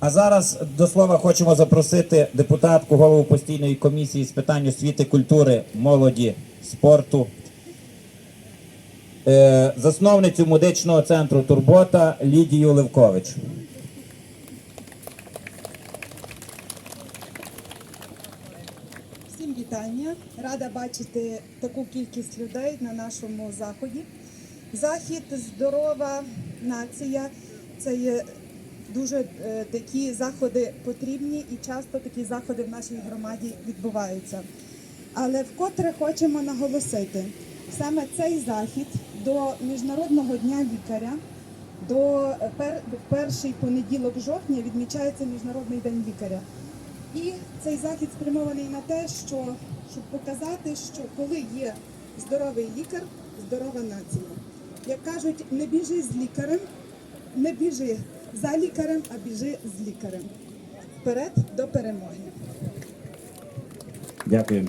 А зараз до слова хочемо запросити депутатку, голову постійної комісії з питань освіти, культури, молоді, спорту, е, засновницю медичного центру Турбота Лідію Левкович. Всім вітання. Рада бачити таку кількість людей на нашому заході. Захід здорова нація. Це є дуже е, такі заходи потрібні і часто такі заходи в нашій громаді відбуваються. Але вкотре хочемо наголосити, саме цей захід до Міжнародного дня лікаря, до е, пер, перший понеділок жовтня відмічається Міжнародний день лікаря. І цей захід спрямований на те, що щоб показати, що коли є здоровий лікар, здорова нація. Як кажуть, не біжи з лікарем, не біжи за лікарем, а біжи з лікарем. Вперед до перемоги. Дякую.